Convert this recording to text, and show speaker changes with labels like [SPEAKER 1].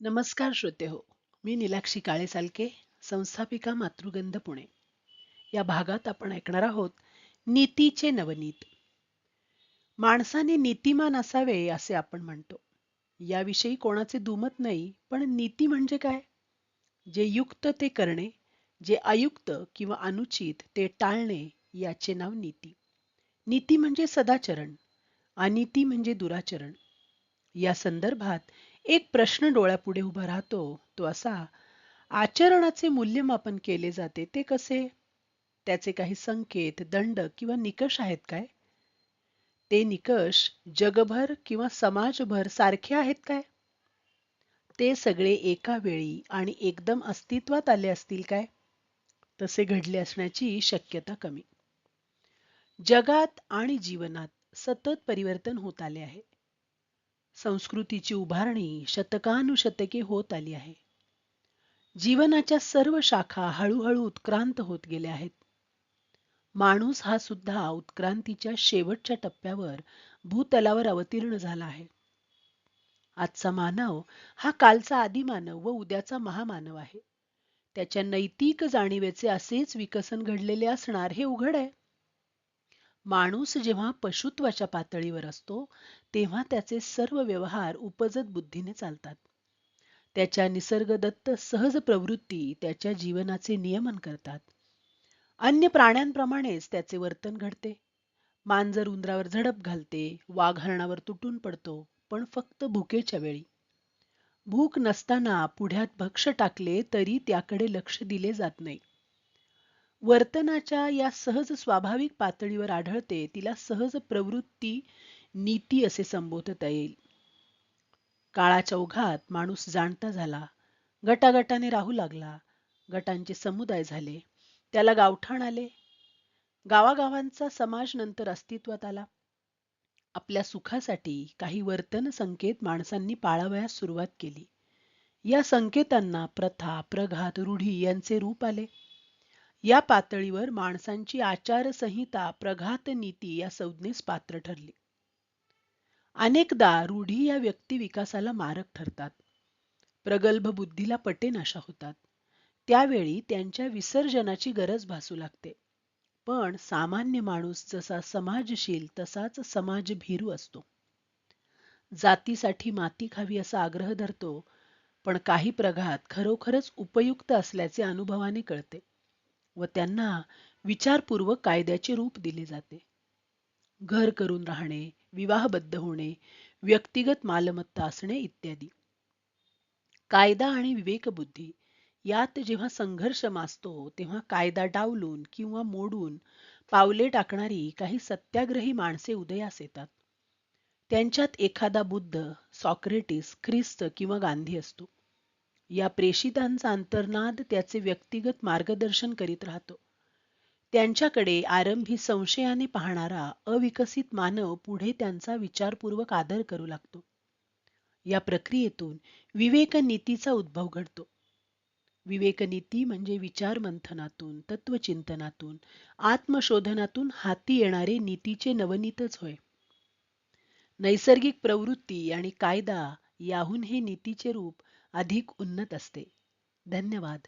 [SPEAKER 1] नमस्कार श्रोते हो मी निलाक्षी काळे सालके संस्थापिका मातृगंध पुणे. या भागात आपण ऐकणार आहोत नीतीचे नवनीत. माणसाने नीतिमान असावे असे आपण म्हणतो. याविषयी कोणाचे दुमत नाही पण नीती म्हणजे काय? जे युक्त ते करणे जे अयुक्त किंवा अनुचित ते टाळणे याचे नाव नीती. नीती म्हणजे सदाचरण अनिती म्हणजे दुराचरण. या संदर्भात एक प्रश्न डोळ्यापुढे उभा राहतो. तो असा आचरणाचे मूल्यमापन केले जाते ते कसे? त्याचे काही संकेत दंड किंवा निकष आहेत काय? ते निकष जगभर किंवा समाजभर सारखे आहेत काय? ते सगळे एका वेळी आणि एकदम अस्तित्वात आले असतील काय? तसे घडले असण्याची शक्यता कमी. जगात आणि जीवनात सतत परिवर्तन होत आले आहे. संस्कृतीची उभारणी शतकानुशतके होत आली आहे. जीवनाच्या सर्व शाखा हळूहळू उत्क्रांत होत गेल्या आहेत. माणूस हा सुद्धा उत्क्रांतीच्या शेवटच्या टप्प्यावर भूतलावर अवतीर्ण झाला आहे. आजचा मानव हा कालचा आदिमानव व उद्याचा महामानव आहे. त्याच्या नैतिक जाणीवेचे असेच विकसन घडलेले असणार हे उघड आहे. माणूस जेव्हा पशुत्वाच्या पातळीवर असतो तेव्हा त्याचे सर्व व्यवहार उपजत बुद्धीने चालतात. त्याच्या निसर्गदत्त सहज प्रवृत्ती त्याच्या जीवनाचे नियमन करतात. अन्य प्राण्यांप्रमाणेच त्याचे वर्तन घडते. मांजर उंदरावर झडप घालते वाघ हरणावर तुटून पडतो पण फक्त भुकेच्या वेळी. भूक नसताना पुढ्यात भक्ष टाकले तरी त्याकडे लक्ष दिले जात नाही. वर्तनाच्या या सहज स्वाभाविक पातळीवर आढळते तिला सहज प्रवृत्ती नीती असे संबोधता येईल. काळाच्या ओघात माणूस जाणता झाला. गटागटाने राहू लागला. गटांचे समुदाय झाले. त्याला गावठाण आले. गावागावांचा समाज नंतर अस्तित्वात आला. आपल्या सुखासाठी काही वर्तन संकेत माणसांनी पाळावयास सुरुवात केली. या संकेतांना प्रथा प्रघात रूढी यांचे रूप आले. या पातळीवर माणसांची आचारसंहिता प्रघात नीती या संज्ञेस पात्र ठरली. अनेकदा रूढी या व्यक्ती विकासाला मारक ठरतात. प्रगल्भ बुद्धीला पटेनाशा होतात. त्यावेळी त्यांच्या विसर्जनाची गरज भासू लागते. पण सामान्य माणूस जसा समाजशील तसाच समाज भीरू असतो. जातीसाठी माती खावी असा आग्रह धरतो पण काही प्रघात खरोखरच उपयुक्त असल्याचे अनुभवाने कळते. व त्यांना विचारपूर्वक कायद्याचे रूप दिले जाते. घर करून राहणे विवाहबद्ध होणे व्यक्तिगत मालमत्ता असणे इत्यादी. कायदा आणि विवेकबुद्धी यात जेव्हा संघर्ष मासतो तेव्हा कायदा डावलून किंवा मोडून पावले टाकणारी काही सत्याग्रही माणसे उदयास येतात. त्यांच्यात एखादा बुद्ध सॉक्रेटिस ख्रिस्त किंवा गांधी असतो. या प्रेषितांचा अंतर्नाद त्याचे व्यक्तिगत मार्गदर्शन करीत राहतो. त्यांच्याकडे आरंभी संशयाने पाहणारा अविकसित मानव पुढे त्यांचा विचारपूर्वक आदर करू लागतो. या प्रक्रियेतून विवेकनीतीचा उद्भव घडतो. विवेकनीती म्हणजे विचारमंथनातून तत्वचिंतनातून आत्मशोधनातून हाती येणारे नीतीचे नवनीतच होय. नैसर्गिक प्रवृत्ती आणि कायदा याहून हे नीतीचे रूप अधिक उन्नत असते. धन्यवाद.